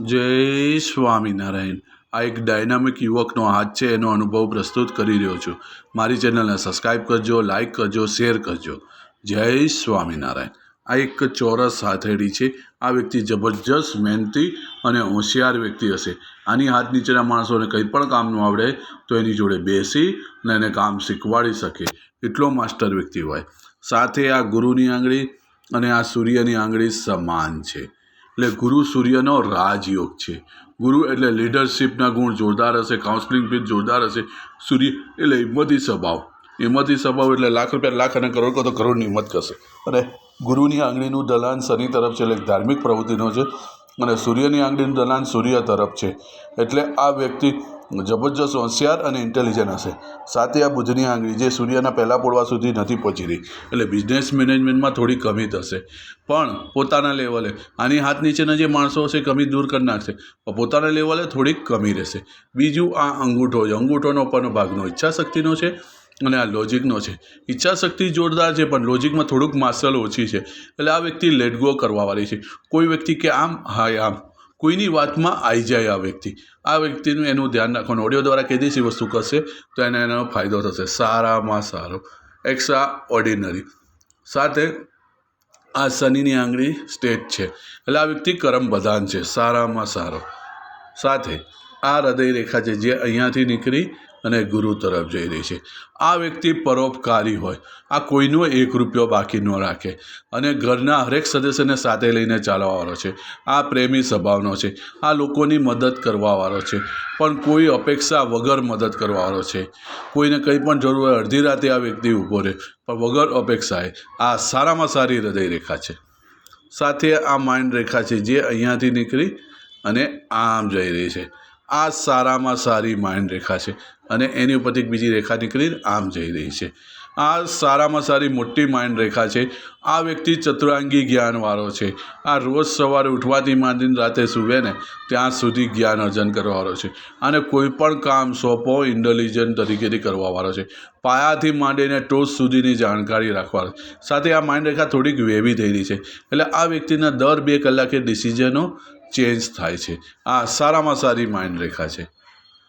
જય સ્વામિનારાયણ. આ એક ડાયનામિક યુવકનો હાથ છે, એનો અનુભવ પ્રસ્તુત કરી રહ્યો છું. મારી ચેનલને સબસ્ક્રાઈબ કરજો લાઈક કરજો શેર કરજો. જય સ્વામિનારાયણ. આ એક ચોરસ હાથેડી છે. આ વ્યક્તિ જબરજસ્ત મહેનતી અને હોશિયાર વ્યક્તિ હશે. આની હાથ નીચેના માણસોને કંઈ પણ કામ ન આવડે, તો એની જોડે બેસી અને એને કામ શીખવાડી શકે. એટલો માસ્ટર વ્યક્તિ હોય. સાથે આ ગુરુની આંગળી અને આ સૂર્યની આંગળી સમાન છે. એટલે ગુરુ સૂર્યનો રાજયોગ છે. ગુરુ એટલે લીડરશિપના ગુણ જોરદાર હશે કાઉન્સલિંગ બી જોરદાર હશે. સૂર્ય એટલે હિંમતી સ્વભાવ. હિંમતી સ્વભાવ એટલે લાખ રૂપિયા, લાખ અને કરોડ કહો તો કરોડની હિંમત કરશે. અને ગુરુની આંગળીનું દલાન શનિ તરફ છે, એટલે ધાર્મિક પ્રવૃત્તિનો છે. અને સૂર્યની આંગળીનું દલાન સૂર્ય તરફ છે. એટલે આ વ્યક્તિ જબરજસ્ત હોશિયાર અને ઇન્ટેલિજન્ટ હશે. સાથે આ બુધની આંગળી જે સૂર્યના પહેલાં પોળવા સુધી નથી પહોંચી રહી. એટલે બિઝનેસ મેનેજમેન્ટમાં થોડી કમી થશે. પણ પોતાના લેવલે આની હાથ નીચેના જે માણસો હશે કમી દૂર કરી નાખશે. પણ પોતાના લેવલે થોડીક કમી રહેશે. બીજું આ અંગૂઠો છે. અંગૂઠોનો ઉપરનો ભાગનો ઈચ્છા શક્તિનો છે અને આ લોજિકનો છે. ઈચ્છા શક્તિ જોરદાર છે, પણ લોજિકમાં થોડુંક માસલ ઓછી છે. એટલે આ વ્યક્તિ લેટગો કરવાવાળી છે. કોઈ વ્યક્તિ કે આમ હા આમ. કોઈની વાતમાં આવી જાય આ વ્યક્તિ. આ વ્યક્તિનું એનું ધ્યાન રાખવાનું. ઓડિયો દ્વારા કીધીશી વસ્તુ કરશે, તો એને એનો ફાયદો થશે. સારામાં સારો. એક્સ્ટ્રા ઓર્ડિનરી સાથે આ શનિની આંગળી સ્ટેટ છે. એટલે આ વ્યક્તિ કરમ બધાન છે. સારામાં સારો. સાથે આ હૃદય રેખા છે જે અહીંયાથી નીકળી અને ગુરુ તરફ જઈ રહી છે. આ વ્યક્તિ પરોપકારી હોય. આ કોઈનો એક રૂપિયો બાકી ન રાખે. અને ઘરના હરેક સદસ્યને સાથે લઈને ચાલવાવાળો છે. આ પ્રેમી સ્વભાવનો છે. આ લોકોની મદદ કરવાવાળો છે. પણ કોઈ અપેક્ષા વગર મદદ કરવાવાળો છે. કોઈને કંઈ પણ જરૂર હોય, અડધી રાતે આ વ્યક્તિ ઊભો રહે. પણ વગર અપેક્ષાએ આ સારામાં સારી હૃદય રેખા છે. સાથે આ માઇન્ડ રેખા છે જે અહીંયાથી નીકળી અને આમ જઈ રહી છે. આ સારામાં સારી માઇન્ડ રેખા છે અને એની ઉપરથી એક બીજી રેખા નીકળીને આમ જઈ રહી છે. આ સારામાં સારી મોટી માઇન્ડ રેખા છે. આ વ્યક્તિ ચતુરાંગી જ્ઞાનવાળો છે. આ રોજ સવારે ઉઠવાથી માંડીને રાતે સૂવે ને ત્યાં સુધી જ્ઞાન અર્જન કરવાવાળો છે અને કોઈપણ કામ સોંપો ઇન્ટેલિજન્ટ તરીકેથી કરવાવાળો છે. પાયાથી માંડીને ટોચ સુધીની જાણકારી રાખવાનો સાથે આ માઇન્ડ રેખા થોડીક વેવી થઈ રહી છે. એટલે આ વ્યક્તિના દર બે કલાકે ડિસિઝનો ચેન્જ થાય છે. આ સારામાં સારી માઇન્ડ રેખા છે.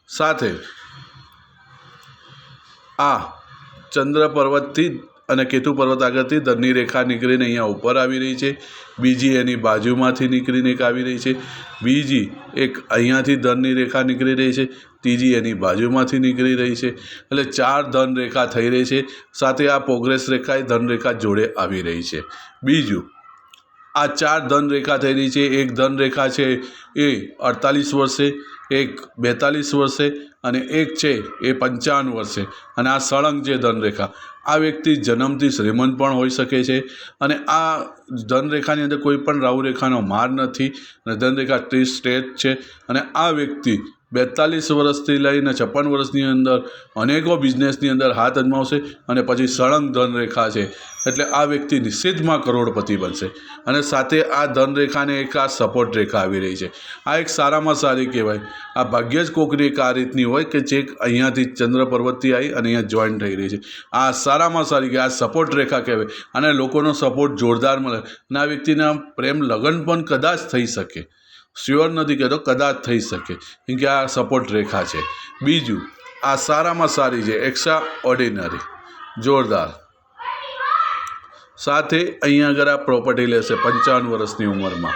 સાથે આ ચંદ્ર પર્વતથી અને કેતુ પર્વત આગળથી ધનની રેખા નીકળીને અહીંયા ઉપર આવી રહી છે. બીજી એની બાજુમાંથી નીકળીને એક આવી રહી છે. બીજી એક અહીંયાથી ધનની રેખા નીકળી રહી છે. ત્રીજી એની બાજુમાંથી નીકળી રહી છે. એટલે ચાર ધન રેખા થઈ રહી છે. સાથે આ પ્રોગ્રેસ રેખા એ ધન રેખા જોડે આવી રહી છે. બીજું આ ચાર ધન રેખા થઈ છે. એક ધન રેખા છે એ અડતાલીસ વર્ષે, એક બેતાલીસ વર્ષે અને એક છે એ પંચાવન વર્ષે. અને આ સળંગ છે ધનરેખા. આ વ્યક્તિ જન્મથી શ્રીમંત પણ હોઈ શકે છે અને આ ધનરેખાની અંદર કોઈ પણ રાહુરેખાનો માર નથી. અને ધનરેખા ત્રીસ સ્ટેટ છે અને આ વ્યક્તિ બેતાલીસ વર્ષથી લઈને છપ્પન વર્ષની અંદર અનેકો બિઝનેસની અંદર હાથ અજમાવશે અને પછી સળંગ ધનરેખા છે. એટલે આ વ્યક્તિ નિશ્ચિતમાં કરોડપતિ બનશે. અને સાથે આ ધનરેખાને એક આ સપોર્ટ રેખા આવી રહી છે. આ એક સારામાં સારી કહેવાય. આ ભાગ્ય જ કોકની એક આ રીતની હોય કે જે અહીંયાથી ચંદ્ર પર્વતથી આવી અને અહીંયા જોઈન થઈ રહી છે. આ સારામાં સારી કે આ સપોર્ટ રેખા કહેવાય. અને લોકોનો સપોર્ટ જોરદાર મળે. અને આ વ્યક્તિના પ્રેમ લગ્ન પણ કદાચ થઈ શકે. શ્યોર નથી કહેતો કદાચ થઈ શકે, કેમ કે આ સપોર્ટ રેખા છે. બીજું, આ સારામાં સારી છે એક્સ્ટ્રા ઓર્ડિનરી જોરદાર. સાથે અહીંયા આગળ આ પ્રોપર્ટી લેશે પંચાવન વર્ષની ઉંમરમાં.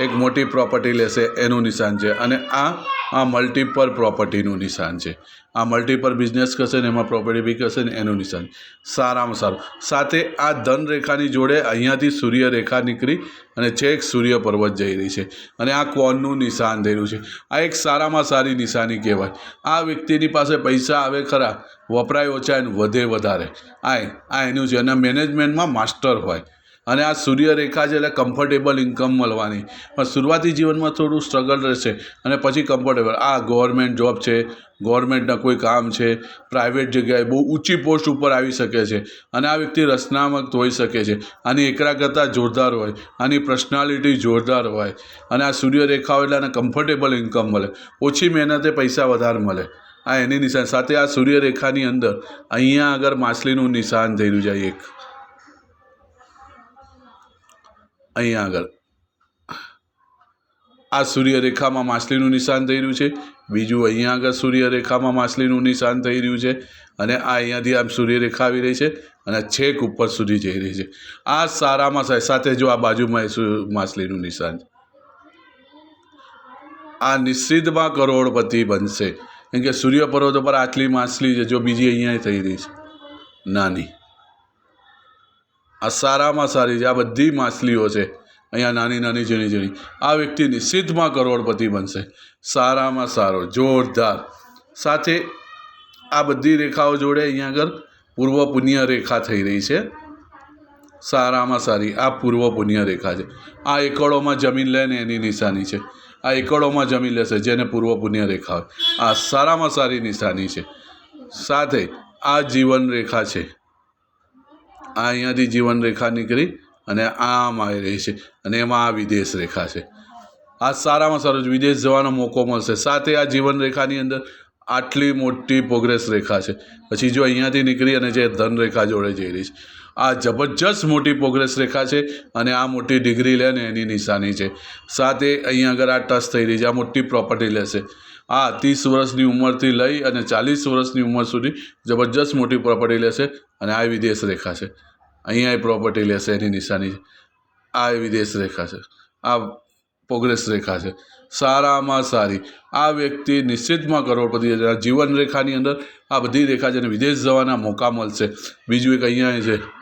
એક મોટી પ્રોપર્ટી લેશે, એનું નિશાન છે. અને આ આ મલ્ટીપલ પ્રોપર્ટીનું નિશાન છે. આ મલ્ટીપલ બિઝનેસ કરશે ને એમાં પ્રોપર્ટી બી કરશે ને એનું નિશાન. સારામાં સારું. સાથે આ ધન રેખાની જોડે અહીંયાથી સૂર્ય રેખા નીકળી અને છેક સૂર્ય પર્વત જઈ રહી છે. અને આ કોનનું નિશાન થઈ છે. આ એક સારામાં સારી નિશાની કહેવાય. આ વ્યક્તિની પાસે પૈસા આવે ખરા, વપરાય ઓછા એને વધે વધારે. આ આ એનું છે. અને મેનેજમેન્ટમાં માસ્ટર હોય. અને આ સૂર્યરેખા છે એટલે કમ્ફર્ટેબલ ઇન્કમ મળવાની. પણ શરૂઆતી જીવનમાં થોડું સ્ટ્રગલ રહેશે અને પછી કમ્ફર્ટેબલ આ ગવર્મેન્ટ જોબ છે ગવર્મેન્ટના કોઈ કામ છે પ્રાઇવેટ જગ્યાએ બહુ ઊંચી પોસ્ટ ઉપર આવી શકે છે અને આ વ્યક્તિ રચનાત્મક હોઈ શકે છે. આની એકાગ્રતા જોરદાર હોય, આની પર્સનાલિટી જોરદાર હોય અને આ સૂર્યરેખા હોય એટલે આને કમ્ફર્ટેબલ ઇન્કમ મળે. ઓછી મહેનતે પૈસા વધારે મળે. આ એની નિશાન. સાથે આ સૂર્યરેખાની અંદર અહીંયા આગળ માછલીનું નિશાન થઈ રહ્યું છે એક. અહીંયા આગળ. આ સૂર્યરેખામાં માછલીનું નિશાન થઈ રહ્યું છે. બીજું અહીંયા આગળ સૂર્યરેખામાં માછલીનું નિશાન થઈ રહ્યું છે અને આ અહીંયાથી આમ સૂર્યરેખા આવી રહી છે અને છેક ઉપર સુધી જઈ રહી છે. આ સારામાં સારી સાથે જો આ બાજુમાં માછલીનું નિશાન છે. આ નિશ્ચિતમાં કરોડપતિ બનશે. કેમ કે સૂર્ય પર્વત ઉપર આટલી માછલી છે, જો બીજી અહીંયા થઈ રહી છે. નાની. આ સારામાં સારી છે. આ બધી માછલીઓ છે. અહીંયા નાની નાની ઝીણી ઝીણી. આ વ્યક્તિ નિશ્ચિતમાં કરોડપતિ બનશે. સારામાં સારો, જોરદાર. સાથે આ બધી રેખાઓ જોડે અહીંયા આગળ પૂર્વ પુણ્ય રેખા થઈ રહી છે. સારામાં સારી, આ પૂર્વ પુણ્ય રેખા છે. આ એકડોમાં જમીન લે ને એની નિશાની છે. આ એકડોમાં જમીન લેશે જેને પૂર્વ પુણ્ય રેખા હોય. આ સારામાં સારી નિશાની છે. સાથે આ જીવન રેખા છે. આ અહીંયાથી જીવન રેખા નીકળી અને આમ આવી રહી છે અને એમાં આ વિદેશ રેખા છે. આ સારામાં સારું વિદેશ જવાનો મોકો મળશે. સાથે આ જીવન રેખાની અંદર આટલી મોટી પ્રોગ્રેસ રેખા છે. પછી જો અહીંયાથી નીકળી અને જે ધન રેખા જોડે જઈ રહી છે. આ જબરજસ્ત મોટી પ્રોગ્રેસ રેખા છે અને આ મોટી ડિગ્રી લે ને એની નિશાની છે. સાથે અહીંયા આગળ આ ટચ થઈ રહી છે. આ મોટી પ્રોપર્ટી લેશે. આ ત્રીસ વર્ષની ઉંમરથી લઈ અને ચાલીસ વર્ષની ઉંમર સુધી જબરજસ્ત મોટી પ્રોપર્ટી લેશે અને આ વિદેશ રેખા છે. અહીંયા પ્રોપર્ટી લેશે, એની નિશાની આ વિદેશ રેખા છે. આ પ્રોગ્રેસ રેખા છે. સારામાં સારી. આ વ્યક્તિ નિશ્ચિતમાં કરોડપતિ જીવન રેખાની અંદર આ બધી રેખા છે અને વિદેશ જવાના મોકા મળશે. બીજું એક અહીંયા છે.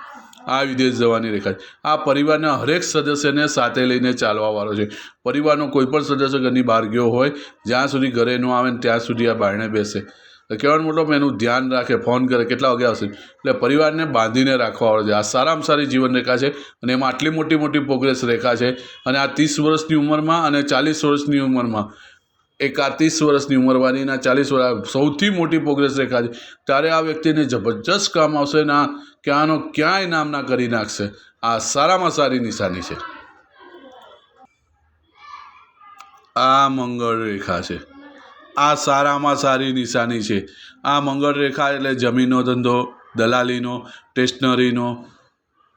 આ વિદેશ જવાની રેખા છે. આ પરિવારના હરેક સદસ્યને સાથે લઈને ચાલવાવાળો છે. પરિવારનો કોઈ પણ સદસ્ય ઘરની બહાર ગયો હોય, જ્યાં સુધી ઘરે ન આવે ને ત્યાં સુધી આ બારણે બેસે. કહેવાનો મતલબ એનું ધ્યાન રાખે, ફોન કરે, કેટલા વાગે આવશે? એટલે પરિવારને બાંધીને રાખવાવાળો છે. આ સારામાં સારી જીવન રેખા છે અને એમાં આટલી મોટી મોટી પ્રોગ્રેસ રેખા છે. અને આ ત્રીસ વર્ષની ઉંમરમાં અને ચાલીસ વર્ષની ઉંમરમાં એક વર્ષની ઉંમરવાળીના ચાલીસ વર્ષ સૌથી મોટી પ્રોગ્રેસ રેખા છે. ત્યારે આ વ્યક્તિને જબરજસ્ત કામ આવશે ને આ ક્યાંનો ક્યાંય નામના કરી નાખશે. આ સારામાં સારી નિશાની છે. આ મંગળ રેખા છે. આ સારામાં સારી નિશાની છે. આ મંગળ રેખા એટલે જમીનનો ધંધો, દલાલીનો સ્ટેશનરીનો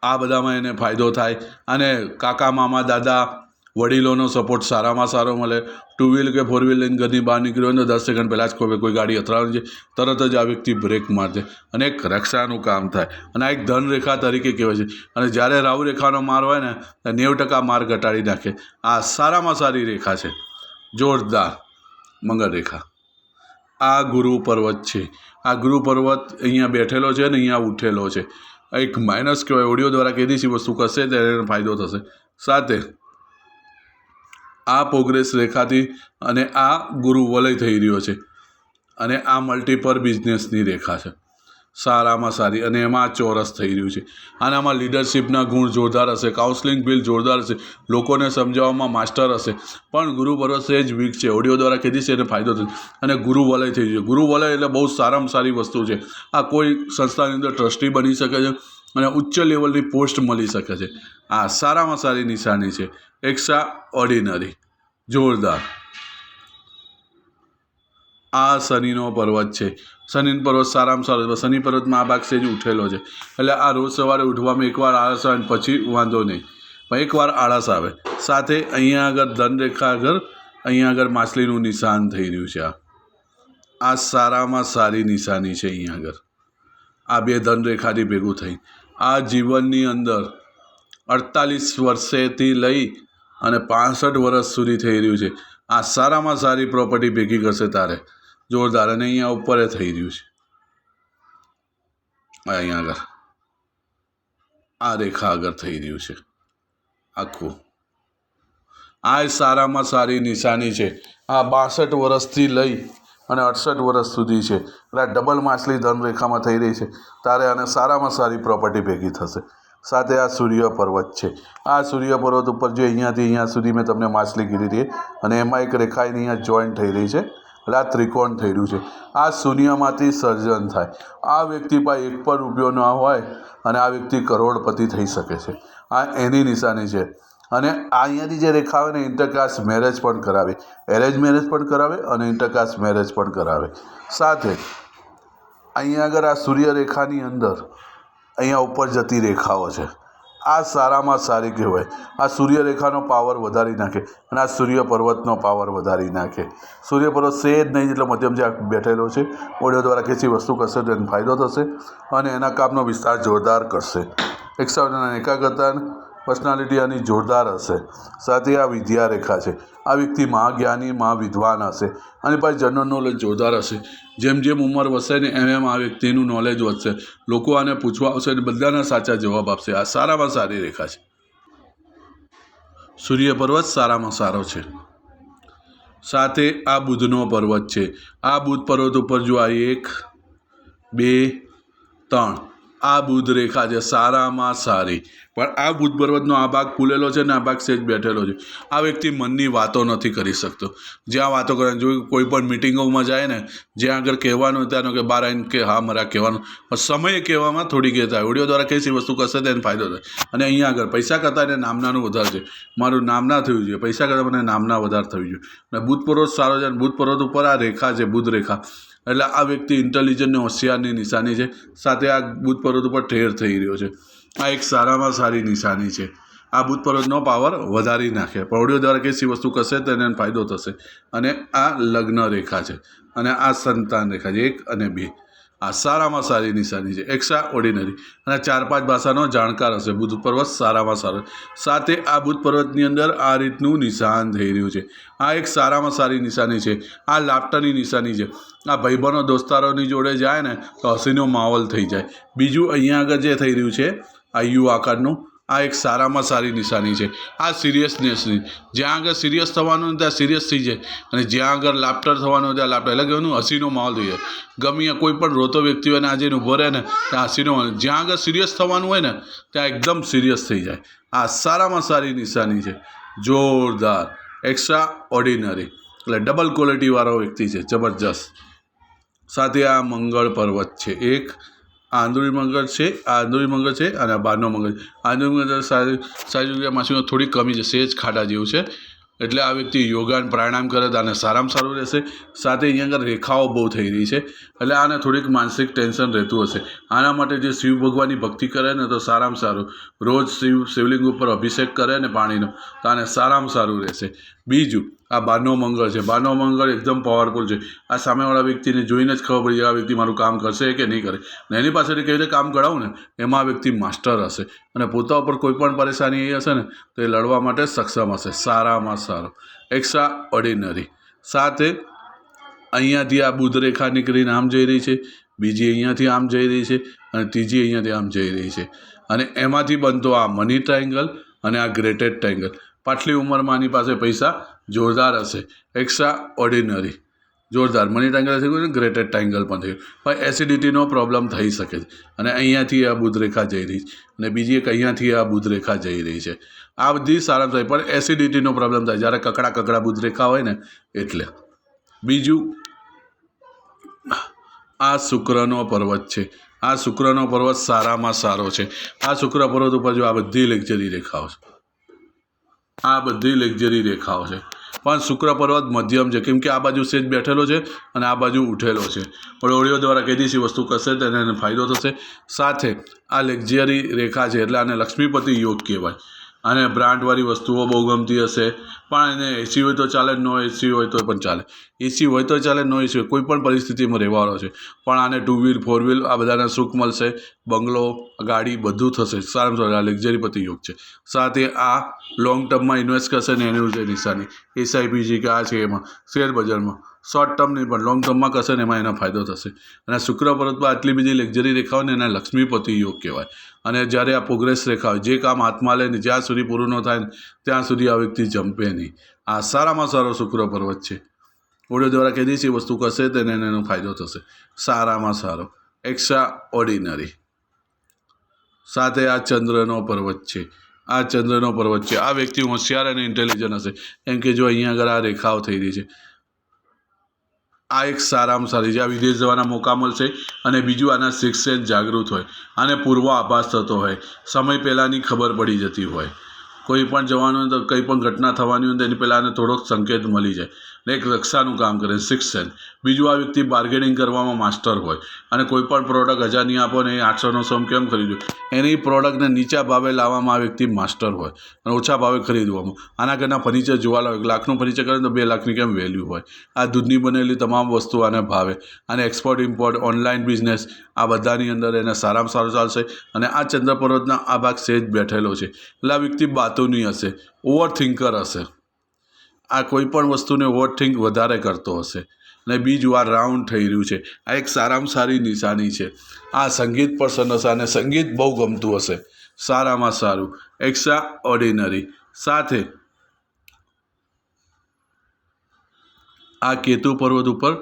આ બધામાં એને ફાયદો થાય. અને કાકા, મામા, દાદા, વડીલોનો સપોર્ટ સારામાં સારો મળે. ટુ વ્હીલ કે ફોર વ્હીલ લઈને ઘરની બહાર નીકળ્યો હોય ને દસ સેકન્ડ પહેલાં જ કોઈ કોઈ ગાડી અથડાવાની છે તરત જ આ વ્યક્તિ બ્રેક મારશે અને એક રક્ષાનું કામ થાય. અને આ એક ધન રેખા તરીકે કહેવાય છે. અને જ્યારે રાહુ રેખાનો માર હોય ને ત્યારે નેવું ટકા માર ઘટાડી નાખે. આ સારામાં સારી રેખા છે. જોરદાર મંગળ રેખા આ ગુરુ પર્વત છે. આ ગુરુ પર્વત અહીંયા બેઠેલો છે ને અહીંયા ઉઠેલો છે. એક માઇનસ કહેવાય. ઓડિયો દ્વારા કીધી વસ્તુ કરશે એને ફાયદો થશે. સાથે આ પ્રોગ્રેસ રેખાથી અને આ ગુરુ વલય થઈ રહ્યો છે. અને આ મલ્ટીપર બિઝનેસની રેખા છે. સારામાં સારી અને એમાં આ ચોરસ થઈ રહ્યું છે. અને આમાં લીડરશિપના ગુણ જોરદાર હશે કાઉન્સલિંગ બિલ જોરદાર હશે, લોકોને સમજાવવામાં માસ્ટર હશે. પણ ગુરુ પર્વત જ વીક છે. ઓડિયો દ્વારા કીધી છે એને ફાયદો થશે અને ગુરુ વલય થઈ ગયું ગુરુ વલય એટલે બહુ સારામાં સારી વસ્તુ છે. આ કોઈ સંસ્થાની અંદર ટ્રસ્ટી બની શકે છે અને ઉચ્ચ લેવલની પોસ્ટ મળી શકે છે. આ સારામાં સારી નિશાની છે. એક્સ્ટ્રા ઓર્ડિનરી જોરદાર. આ શનિનો પર્વત છે. શનિનો પર્વત સારામાં સારો શનિ પર્વતમાં આ ભાગ સેજ ઉઠેલો છે. એટલે આ રોજ સવારે ઉઠવામાં એકવાર આળસ આવે પછી વાંધો નહીં. પણ એકવાર આળસ આવે. સાથે અહીંયા આગળ ધનરેખા આગળ, અહીંયા આગળ માછલીનું નિશાન થઈ રહ્યું છે આ. આ સારામાં સારી નિશાની છે અહીંયા આગળ. આ બે ધનરેખાથી ભેગું થઈ આ જીવનની અંદર અડતાલીસ વર્ષેથી લઈ અને પાસઠ વર્ષ સુધી થઈ રહ્યું છે. આ સારામાં સારી પ્રોપર્ટી ભેગી કરશે તારે. જોરદાર અને અહીંયા ઉપર થઈ રહ્યું છે. અહીંયા આગળ. આ રેખા આગળ થઈ રહ્યું છે. આખું. આ સારામાં સારી નિશાની છે. આ બાસઠ વર્ષથી લઈ અને અડસઠ વર્ષ સુધી છે. એટલે ડબલ માછલી ધનરેખામાં થઈ રહી છે. તારે આને સારામાં સારી પ્રોપર્ટી ભેગી થશે. સાથે આ સૂર્ય પર્વત છે. આ સૂર્ય પર્વત ઉપર જે અહીંયાથી અહીંયા સુધી મેં તમને માછલી કીધી હતી, અને એમાં એક રેખા અહીંયા જોઈન્ટ થઈ રહી છે. આ ત્રિકોણ થઈ રહ્યું છે? આ શૂન્યમાંથી સર્જન થાય. આ વ્યક્તિ પાસે એક પણ રૂપિયો ન હોય, અને આ વ્યક્તિ કરોડપતિ થઈ શકે છે. આ એની નિશાની છે. અને અહીંયાથી જે રેખા આવે ને, ઇન્ટરકાસ્ટ મેરેજ પણ કરાવે. એરેન્જ મેરેજ પણ કરાવે, અને ઇન્ટરકાસ્ટ મેરેજ પણ કરાવે. સાથે અહીંયા આગળ આ સૂર્યરેખાની અંદર અહીંયા ઉપર જતી રેખાઓ છે. આ સારામાં સારી કહેવાય. આ સૂર્યરેખાનો પાવર વધારી નાખે અને આ સૂર્ય પર્વતનો પાવર વધારી નાખે. સૂર્ય પર્વત સેજ નહીં જેટલો મધ્યમ જે બેઠેલો છે, ઓડિયો દ્વારા ખેંચી વસ્તુ કરશે તો એનો ફાયદો થશે અને એના કામનો વિસ્તાર જોરદાર કરશે. એક્સ્ટ્રા એકાગ્રતા પર્સનાલિટી આની જોરદાર હશે. સાથે આ વિદ્યારેખા છે. આ વ્યક્તિ મહાજ્ઞાની મહા વિદ્વાન હશે. અને પાછી જનરલ નોલેજ જોરદાર હશે. જેમ જેમ ઉંમર વધશે ને એમ એમ આ વ્યક્તિનું નોલેજ વધશે. લોકો આને પૂછવા આવશે અને બધાના સાચા જવાબ આપશે. આ સારામાં સારી રેખા છે. સૂર્ય પર્વત સારામાં સારો છે. સાથે આ બુધનો પર્વત છે. આ બુધ પર્વત ઉપર જો આ એક, બે, ત્રણ આ બુધ રેખા છે, સારામાં સારી. પણ આ બુધ પર્વતનો આ ભાગ ખુલેલો છે ને આ ભાગ સેજ બેઠેલો છે. આ વ્યક્તિ મનની વાતો નથી કરી શકતો. જ્યાં વાતો કરે જો કોઈ પણ મિટિંગોમાં જાય ને, જ્યાં આગળ કહેવાનું ત્યાંનો કે બહાર આવીને કે હા, મારા કહેવાનું. સમયે કહેવામાં થોડી કહેતા ઓડિયો દ્વારા કઈ વસ્તુ કરશે તેને ફાયદો થાય. અને અહીંયા આગળ પૈસા કરતાં એને નામનાનું વધારે છે. મારું નામના થયું છે પૈસા કરતાં મને નામના વધારે થયું છે અને બુધ પર્વત સારો છે અને બુધ પર્વત ઉપર આ રેખા છે, બુધ રેખા. એટલે આ વ્યક્તિ ઇન્ટેલિજન્ટ હોશિયારની નિશાની છે. સાથે આ બુધ પર્વત ઉપર ઠેર થઈ રહ્યો છે. આ એક સારામાં સારી નિશાની છે. આ બુધ પર્વતનો પાવર વધારી નાખે. પૌડીઓ દ્વારા કેસી વસ્તુ કરશે તેને ફાયદો થશે. અને આ લગ્ન રેખા છે. અને આ સંતાન રેખા છે. એક અને બે. આ સારામાં સારી નિશાની છે. એક્સ્ટ્રા ઓર્ડિનરી અને ચાર પાંચ ભાષાનો જાણકાર હશે. બુધ પર્વત સારામાં સારો. સાથે આ બુધ પર્વતની અંદર આ રીતનું નિશાન થઈ રહ્યું છે. આ એક સારામાં સારી નિશાની છે. આ લાફ્ટરની નિશાની છે. આ ભાઈબંધો દોસ્તારોની જોડે જાય ને તો હસીનો માહોલ થઈ જાય. બીજું અહીંયા આગળ જે થઈ રહ્યું છે, આ યુ આકારનું આ એક સારામાં સારી નિશાની છે. આ સિરિયસનેસની જ્યાં આગળ સિરિયસ થવાનું હોય ત્યાં સિરિયસ થઈ જાય. અને જ્યાં આગળ લાફ્ટર થવાનું હોય ત્યાં લાફ્ટર એટલે કે એનું હસીનો માહોલ થઈ જાય. ગમે કોઈ પણ રોતો વ્યક્તિ હોય ને આજે ઊભો રહે ને ત્યાં હસીનો જ્યાં આગળ સિરિયસ થવાનું હોય ને ત્યાં એકદમ સિરિયસ થઈ જાય. આ સારામાં સારી નિશાની છે. જોરદાર. એક્સ્ટ્રા ઓર્ડિનરી એટલે ડબલ ક્વોલિટીવાળો વ્યક્તિ છે. જબરજસ્ત. સાથે આ મંગળ પર્વત છે. એક આ આંદોળી મંગળ છે આ આંદોળી મંગળ છે અને આ બહારનો મંગળ છે. મગર સારી સારી થોડી કમી છે, સેજ ખાડા જેવું છે. એટલે આ વ્યક્તિ યોગા અને પ્રાણાયામ કરે તો આને સારામાં સારું રહેશે. સાથે અહીંયા આગળ રેખાઓ બહુ થઈ રહી છે, એટલે આને થોડીક માનસિક ટેન્શન રહેતું હશે. આના માટે જે શિવ ભગવાનની ભક્તિ કરે ને તો સારામાં સારું. રોજ શિવ શિવલિંગ ઉપર અભિષેક કરે ને પાણીનો, તો આને સારામાં સારું રહેશે. બીજું આ બારનો મંગળ છે. બારનો મંગળ એકદમ પાવરફુલ છે. આ સામેવાળા વ્યક્તિને જોઈને જ ખબર પડી આ વ્યક્તિ મારું કામ કરશે કે નહીં કરે. ને એની પાસેથી કેવી રીતે કામ કરાવું ને? એમાં આ વ્યક્તિ માસ્ટર હશે. અને પોતા ઉપર કોઈ પણ પરેશાની એ હશે ને, તો એ લડવા માટે સક્ષમ હશે. સારામાં સારો. એક્સ્ટ્રા ઓર્ડિનરી સાથે અહીંયાથી આ બુધ રેખા નીકળીને આમ જઈ રહી છે. બીજી અહીંયાથી આમ જઈ રહી છે. અને ત્રીજી અહીંયાથી આમ જઈ રહી છે. અને એમાંથી બનતો આ મની ટ્રાયંગલ અને આ ગ્રેટેડ ટ્રાયંગલ પાટલી ઉંમરમાં આની પાસે પૈસા જોરદાર હશે. એક્સ્ટ્રા ઓર્ડિનરી જોરદાર. મની ટ્રાયંગલ થઈ ગયું ગ્રેટેડ ટ્રાયંગલ પણ થઈ ગયું પણ એસિડિટીનો પ્રોબ્લેમ થઈ શકે છે. અને અહીંયાથી આ બુધરેખા જઈ રહી છે. અને બીજી એક અહીંયાથી આ બુધરેખા જઈ રહી છે. આ બધી સારા. થાય પણ એસિડિટીનો પ્રોબ્લેમ થાય. જ્યારે કકડા કકડા બુધ રેખા હોય ને, એટલે. બીજું, આ શુક્રનો પર્વત છે. આ શુક્રનો પર્વત સારામાં સારો છે. આ શુક્ર પર્વત ઉપર જો આ બધી લેક્ચરી રેખાઓ છે. આ બધી લેક્ઝરી રેખાઓ છે. પણ શુક્ર પર્વત મધ્યમ છે. કેમ કે આ બાજુ સેજ બેઠેલો છે અને આ બાજુ ઉઠેલો છે. પણ ઓળીઓ દ્વારા છે વસ્તુ કરશે એને ફાયદો થશે. સાથે આ લેક્ઝરી રેખા છે એટલે આને લક્ષ્મીપતિ યોગ કહેવાય. અને બ્રાન્ડવાળી વસ્તુઓ બહુ ગમતી હશે. પણ એને એસી હોય તો ચાલે નો એસી હોય તો પણ ચાલે. એસી હોય તો ચાલે નો એસી હોય, કોઈ પણ પરિસ્થિતિમાં રહેવાનો છે. પણ આને ટુ વ્હીલ ફોર વ્હીલ આ બધાને સુખ મળશે. બંગલો, ગાડી બધું થશે. સારામાં સારું, આ લક્ઝરીપતિ યોગ છે. સાથે આ લોંગ ટર્મમાં ઇન્વેસ્ટ કરશે ને એનું છે નિશાની. એસઆઈપી છે કે આ છે એમાં શેર બજારમાં. શોર્ટ ટર્મ નહીં, પણ લોંગ ટર્મમાં કરશે ને એમાં એનો ફાયદો થશે. અને શુક્ર પર્વતમાં આટલી બધી લક્ઝરી રેખા એના ને એને લક્ષ્મીપતિ યોગ કહેવાય. અને જ્યારે આ પ્રોગ્રેસ રેખા હોય, જે કામ હાથમાં લે જ્યાં સુધી પૂરું ન થાય ત્યાં સુધી આ વ્યક્તિ જંપે નહીં. આ સારામાં સારો શુક્ર પર્વત છે. ઓડિયો દ્વારા કઈ દિવસી વસ્તુ કરશે તેને એનો ફાયદો થશે. સારામાં સારો. એક્સ્ટ્રા ઓર્ડિનરી સાથે આ ચંદ્રનો પર્વત છે. આ ચંદ્રનો પર્વત છે. આ વ્યક્તિ હોશિયાર અને ઇન્ટેલિજન્ટ હશે. કેમ કે જો અહીંયા આગળ આ રેખાઓ થઈ રહી છે આ એક સારામાં સારી આ વિદેશ જવાના મોકા મળશે અને બીજું આના સિક્સ સેન્સ જાગૃત હોય આને પૂર્વ આભાસ થતો હોય. સમય પહેલાંની ખબર પડી જતી હોય. કોઈ પણ જવાનું તો કંઈ પણ ઘટના થવાની હોય તેની પહેલાં આને થોડોક સંકેત મળી જાય. ને એક રક્ષાનું કામ કરે સિક્સ સેન્સ બીજું આ વ્યક્તિ બાર્ગેનિંગ કરવામાં માસ્ટર હોય. અને કોઈ પણ પ્રોડક્ટ હજારની આપો ને એ આઠસો નવસો કેમ ખરીદ્યું? એની પ્રોડક્ટને નીચા ભાવે લાવવામાં આ વ્યક્તિ માસ્ટર હોય. અને ઓછા ભાવે ખરીદવામાં. આના ઘરના ફર્નિચર જોવા લાવે. લાખનું ફર્નિચર કરે તો બે લાખની કેમ વેલ્યુ હોય? આ દૂધની બનેલી તમામ વસ્તુ આને ભાવે. અને એક્સપોર્ટ ઇમ્પોર્ટ ઓનલાઈન બિઝનેસ આ બધાની અંદર એને સારામાં સારું ચાલશે. અને આ ચંદ્ર પર્વતના આ ભાગ સેજ બેઠેલો છે. એટલે આ વ્યક્તિ બાતોની હશે. ઓવર થિંકર હશે. આ કોઈ પણ વસ્તુને ઓવર થિંક વધારે કરતો હશે. અને બીજું વાર રાઉન્ડ થઈ રહ્યું છે. આ એક સારામાં સારી નિશાની છે. આ સંગીત પસંદ હશે અને સંગીત બહુ ગમતું હશે. સારામાં સારું. એક્સ્ટ્રા ઓર્ડિનરી સાથે આ કેતુ પર્વત ઉપર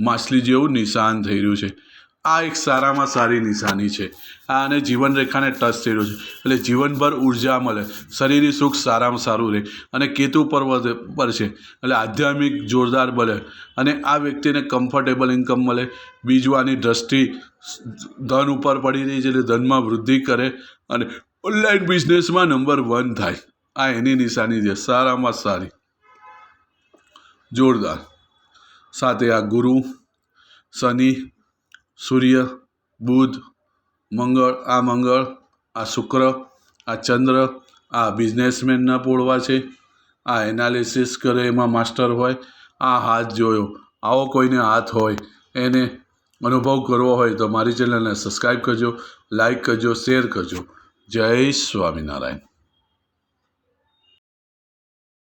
માછલી જેવું નિશાન થઈ રહ્યું છે. આ એક સારામાં સારી નિશાની છે. આ અને જીવનરેખાને ટચ રહ્યો છે. એટલે જીવનભર ઊર્જા મળે. શરીરની સુખ સારામાં સારું રહે. અને કેતુ પર્વત પર છે. એટલે આધ્યાત્મિક જોરદાર બને. અને આ વ્યક્તિને કમ્ફર્ટેબલ ઇન્કમ મળે. બીજું આની દ્રષ્ટિ ધન ઉપર પડી રહી છે. એટલે ધનમાં વૃદ્ધિ કરે. અને ઓનલાઈન બિઝનેસમાં નંબર વન થાય. આ એની નિશાની છે. સારામાં સારી. જોરદાર. સાથે આ ગુરુ, શનિ સૂર્ય, બુધ, મંગળ, આ મંગળ, આ શુક્ર, આ ચંદ્ર, આ બિઝનેસમેનના પોળવા છે. આ એનાલિસિસ કરે એમાં માસ્ટર હોય, આ હાથ જોયો. આવો કોઈને હાથ હોય, એને અનુભવ કરવો હોય તો મારી ચેનલને સબસ્ક્રાઈબ કરજો લાઈક કરજો શેર કરજો. જય સ્વામિનારાયણ.